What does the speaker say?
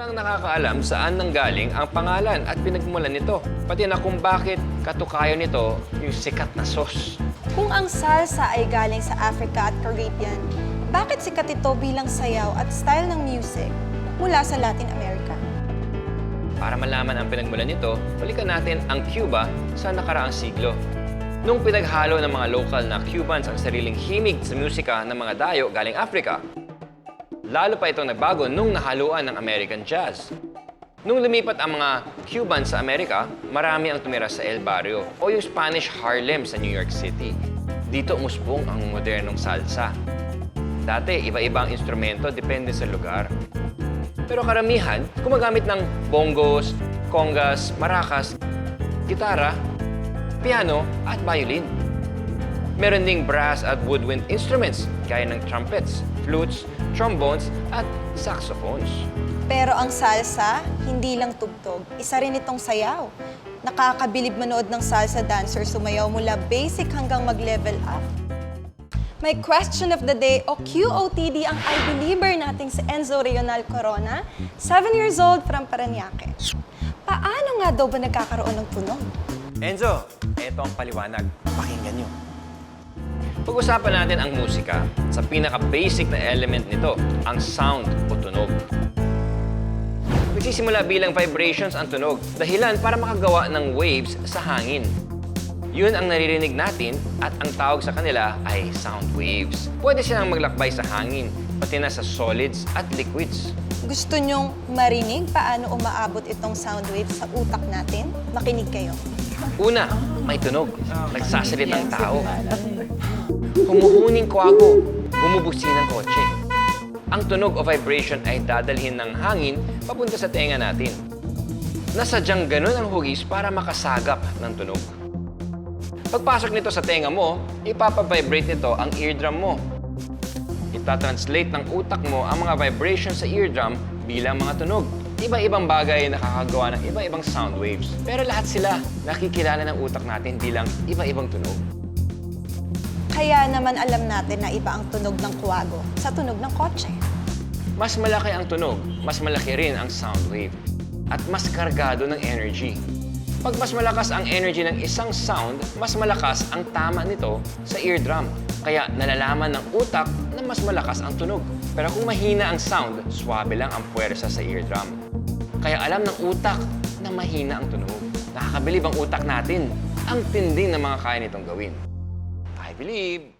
Walang nakakaalam saan nanggaling ang pangalan at pinagmulan nito. Pati na kung bakit katukayo nito yung sikat na sauce. Kung ang salsa ay galing sa Africa at Caribbean, bakit sikat ito bilang sayaw at style ng music mula sa Latin America? Para malaman ang pinagmulan nito, balikan natin ang Cuba sa nakaraang siglo. Nung pinaghalo ng mga local na Cubans ang sariling himig sa musika ng mga dayo galing Africa, lalo pa itong nagbago nung nahaluan ng American jazz. Nung lumipat ang mga Cubans sa Amerika, marami ang tumira sa El Barrio o yung Spanish Harlem sa New York City. Dito umusbong ang modernong salsa. Dati, iba-iba ang instrumento depende sa lugar. Pero karamihan, gumagamit ng bongos, congas, maracas, gitara, piano, at violin. Meron ding brass at woodwind instruments gaya ng trumpets, flutes, trombones, at saxophones. Pero ang salsa, hindi lang tugtog, isa rin itong sayaw. Nakakabilib manood ng salsa dancer sumayaw mula basic hanggang mag-level up. May question of the day o QOTD ang I believer nating si Enzo Reonal Corona, 7 years old from Paranaque. Paano nga daw ba nagkakaroon ng tunog? Enzo, eto ang paliwanag. Pakinggan nyo. Pag-usapan natin ang musika sa pinaka-basic na element nito, ang sound o tunog. Nagsisimula bilang vibrations ang tunog, dahilan para makagawa ng waves sa hangin. Yun ang naririnig natin at ang tawag sa kanila ay sound waves. Pwede silang maglakbay sa hangin, pati na sa solids at liquids. Gusto nyong marinig paano umaabot itong sound waves sa utak natin? Makinig kayo. Una, may tunog. Nagsasalita ang tao. Humuhuning kwago. Bumubusin ng kotse. Ang tunog o vibration ay dadalhin ng hangin papunta sa tenga natin. Nasadyang ganun ang hugis para makasagap ng tunog. Pagpasok nito sa tenga mo, ipapavibrate nito ang eardrum mo. Itatranslate ng utak mo ang mga vibrations sa eardrum bilang mga tunog. Iba-ibang bagay nakakagawa ng iba-ibang sound waves. Pero lahat sila nakikilala ng utak natin bilang iba-ibang tunog. Kaya naman alam natin na iba ang tunog ng kuwago sa tunog ng kotse. Mas malaki ang tunog, mas malaki rin ang sound wave. At mas kargado ng energy. Pag mas malakas ang energy ng isang sound, mas malakas ang tama nito sa eardrum. Kaya nalalaman ng utak na mas malakas ang tunog. Pero kung mahina ang sound, swabe lang ang puwersa sa eardrum. Kaya alam ng utak na mahina ang tunog. Nakakabilib ang utak natin. Ang tinding ng mga kaya nitong gawin. I believe.